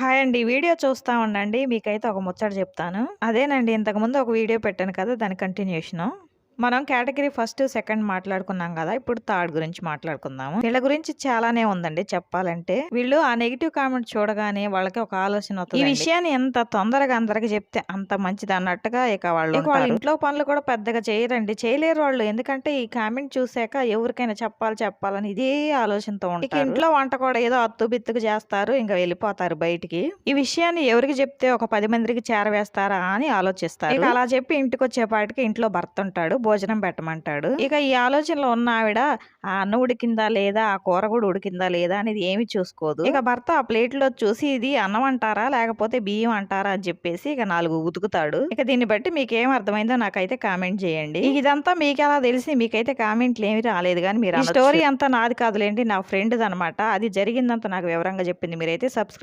Hi అండి. Video చూస్తా ఉండండి. మీకైతే ఒక ముచ్చట చెప్తాను. అదేనండి ఇంతకుముందు ఒక వీడియో పెట్టాను కదా! దాని కంటిన్యూషను. మనం కేటగిరీ ఫస్ట్, సెకండ్ మాట్లాడుకున్నాం గదా! ఇప్పుడు థర్డ్ గురించి మాట్లాడుకుందాము. వీళ్ళ గురించి చాలానే ఉందండి చెప్పాలంటే. వీళ్ళు ఆ నెగెటివ్ కామెంట్ చూడగానే వాళ్ళకి ఒక ఆలోచన ఈ వత్తదండి. విషయాన్ని ఎంత తొందరగా అందరికి చెప్తే అంత మంచిది అన్నట్టుగా ఇక వాళ్ళు వాళ్ళ. ఇంట్లో పనులు కూడా పెద్దగా చేయరండి. చేయలేరు వాళ్ళు. ఎందుకంటే ఈ కామెంట్ చూసాక ఎవరికైనా చెప్పాలి చెప్పాలని ఇదే ఆలోచనతో ఉంటారు. ఇంట్లో వంట కూడా ఏదో అత్తు బిత్తుకు చేస్తారు. ఇంక వెళ్ళిపోతారు బయటికి. ఈ విషయాన్ని ఎవరికి చెప్తే ఒక 10 మందికి చేరవేస్తారా అని ఆలోచిస్తారు. ఇక అలా చెప్పి ఇంటికొచ్చేపాటికి ఇంట్లో భర్త ఉంటాడు. భోజనం పెట్టమంటాడు. ఇక ఈ ఆలోచనలో ఉన్న ఆవిడ ఆ అన్నం ఉడికిందా లేదా? ఆ కూర కూడా ఉడికిందా లేదా? అనేది ఏమి చూసుకోదు. ఇక భర్త ఆ ప్లేట్‌లో చూసి ఇది అన్నం అంటారా? లేకపోతే బియ్యం అంటారా? అని చెప్పేసి ఇక 4 ఉతుకుతాడు. ఇక దీన్ని బట్టి మీకేం అర్థమైందో నాకైతే కామెంట్ చేయండి. ఇదంతా మీకెలా తెలిసి? మీకైతే కామెంట్లు ఏమి రాలేదు గాని మీరు. స్టోరీ అంతా నాది కాదులెండి. నా ఫ్రెండ్‌దనమాట. అది జరిగిందంతా నాకు వివరంగా చెప్పింది. మీరైతే సబ్స్క్రైబ్